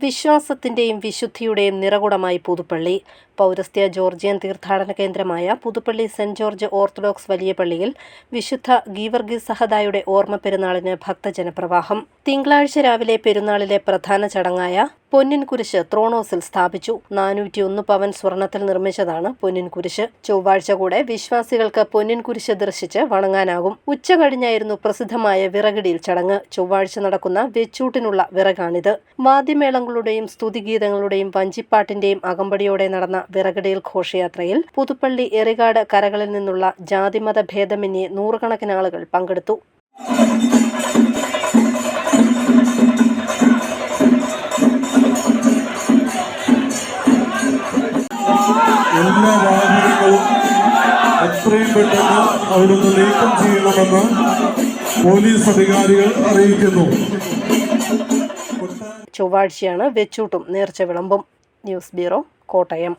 വിശ്വാസത്തിന്റെയും വിശുദ്ധിയുടെയും നിറകുടമായി പുതുപ്പള്ളി. പൗരസ്ത്യ ജോർജിയൻ തീർത്ഥാടന കേന്ദ്രമായ പുതുപ്പള്ളി സെന്റ് ജോർജ് ഓർത്തഡോക്സ് വലിയ പള്ളിയിൽ വിശുദ്ധ ഗീവർഗീസ് സഹദായുടെ ഓർമ്മ പെരുന്നാളിന് ഭക്തജനപ്രവാഹം. തിങ്കളാഴ്ച രാവിലെ പെരുന്നാളിലെ പ്രധാന ചടങ്ങായ പൊന്നിൻ കുരിശ് ത്രോണോസിൽ സ്ഥാപിച്ചു. നാനൂറ്റിയൊന്ന് പവൻ സ്വർണത്തിൽ നിർമ്മിച്ചതാണ് പൊന്നിൻ കുരിശ് ചൊവ്വാഴ്ച കൂടെ വിശ്വാസികൾക്ക് പൊന്നിൻ കുരിശ് ദർശിച്ച് വണങ്ങാനാകും. ഉച്ച കഴിഞ്ഞായിരുന്നു പ്രസിദ്ധമായ വിറകിടിയിൽ ചടങ്ങ്. ചൊവ്വാഴ്ച നടക്കുന്ന വെച്ചൂട്ടിനുള്ള വിറകാണിത്. വാദ്യമേളങ്ങളുടെയും സ്തുതിഗീതങ്ങളുടെയും വഞ്ചിപ്പാട്ടിന്റെയും അകമ്പടിയോടെ നടന്ന വിറകിടിയിൽ ഘോഷയാത്രയിൽ പുതുപ്പള്ളി എറികാട് കരകളിൽ നിന്നുള്ള ജാതിമത ഭേദമന്യേ നൂറുകണക്കിന് ആളുകൾ പങ്കെടുത്തു. എല്ലാ വാഹനങ്ങളും എത്രയും പെട്ടെന്ന് അവിടുന്ന് നീക്കം ചെയ്യണമെന്ന് പോലീസ് അധികാരികൾ അറിയിക്കുന്നു. ചൊവ്വാഴ്ചയാണ് വെച്ചൂട്ടും നേർച്ച വിളമ്പും. News bureau Kottayam.